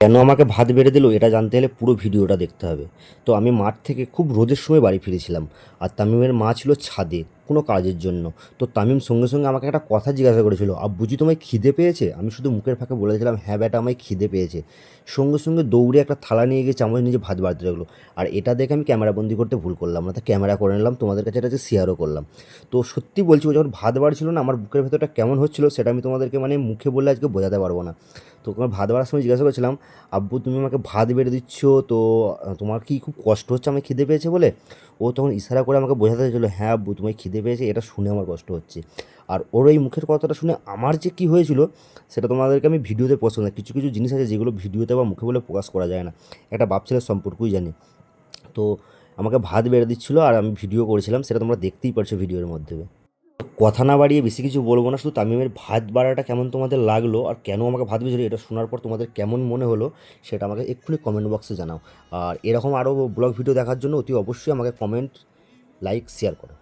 কেন আমাকে ভাত বেড়ে দিল এটা জানতে হলে পুরো ভিডিওটা দেখতে হবে। তো আমি মাঠ থেকে খুব রোদের সময় বাড়ি ফিরেছিলাম। আর তামিমের মা ছিল ছাদে। কোনো কাজের জন্য। তো তামিম সঙ্গে সঙ্গে আমাকে একটা কথা জিজ্ঞাসা করেছিল আব্বুজি তোমায় খিদে পেয়েছে? আমি শুধু মুখের ফাঁকে বলেছিলাম হ্যাঁ ব্যাটা, আমায় খিদে পেয়েছে। সঙ্গে সঙ্গে দৌড়ে একটা থালা নিয়ে গিয়ে চামচ নিজে ভাত বাড়তে লাগল। আর এটা দেখে আমি ক্যামেরা বন্দি করতে ভুল করলাম না তো ক্যামেরা করে নিলাম, তোমাদের কাছে এটা শেয়ারও করলাম। তো সত্যি বলছি, ও যখন ভাত বাড়ছিল না, আমার বুকের ভেতরটা কেমন হচ্ছিল সেটা আমি তোমাদেরকে মানে মুখে বললে আজকে বোঝাতে পারব না। তো তোমার ভাত বাড়ার সময় জিজ্ঞাসা করছিলাম, আব্বু, তুমি আমাকে ভাত বেড়ে দিচ্ছ? তো তোমার কি খুব কষ্ট হচ্ছে আমায় খিদে পেয়েছে বলে? ও তখন ইশারা করে আমাকে বোঝাতে চাইছিল হ্যাঁ আব্বু, তোমায় খিদে পেয়েছে এটা শুনে আমার কষ্ট হচ্ছে। আর ওর এই মুখের কথাটা শুনে আমার যে কী হয়েছিল, সেটা তোমাদেরকে আমি ভিডিওতে পছন্দ না কিছু কিছু জিনিস আছে যেগুলো ভিডিওতে বা মুখে বলে প্রকাশ করা যায় না। একটা বাপ ছেলের সম্পর্কই জানি। তো আমাকে ভাত বেড়ে দিচ্ছিল আর আমি ভিডিও করেছিলাম, সেটা তোমরা দেখতেই পারছ ভিডিওর মাধ্যমে কথা না বাড়িয়ে বেশি কিছু বলব না, শুধু তামিমের ভাত বাড়াটা কেমন তোমাদের লাগল আর কেন আমাকে ভাত বেজেছিল এটা শোনার পর তোমাদের কেমন মনে হলো, সেটা আমাকে এক্ষুনি কমেন্ট বক্সে জানাও। আর এরকম আরও ব্লগ ভিডিও দেখার জন্য অতি অবশ্যই আমাকে কমেন্ট লাইক শেয়ার করো।